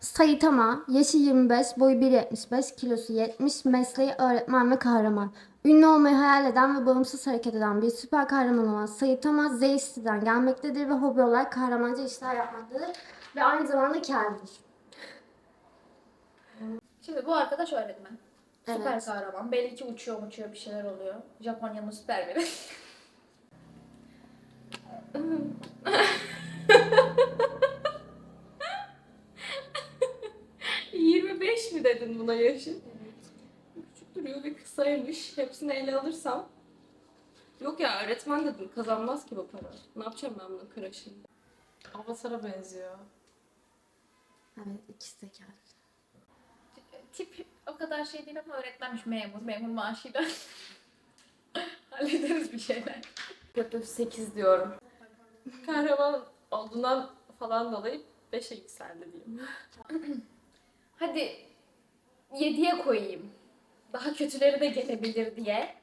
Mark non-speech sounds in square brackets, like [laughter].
Saitama, yaşı 25, boyu 1.75, kilosu 70, mesleği öğretmen ve kahraman. Ünlü olmayı hayal eden ve bağımsız hareket eden bir süper kahraman olan Saitama Zeysti'den gelmektedir ve hobi olarak kahramanca işler yapmaktadır ve aynı zamanda kârdır. Şimdi bu arkadaş öğretmen. Süper Evet. kahraman. Belli ki uçuyor uçuyor bir şeyler oluyor. Japonya'nın süpermeni. ...25 mi dedin buna yaşı? Küçük duruyor ve kısaymış. Hepsini ele alırsam... Yok ya öğretmen dedim kazanmaz ki bu para. Ne yapacağım ben bunun kreşini? Avatar'a benziyor. Evet ikisi de kâr. Tip o kadar şey değil ama öğretmenmiş memur. Memur maaşıyla. [laughs] Hallederiz bir şeyler. Kötü 8 diyorum. Kahraman olduğundan falan dolayı 5'e yükseldi diyeyim. Hadi 7'ye koyayım. Daha kötüleri de gelebilir diye.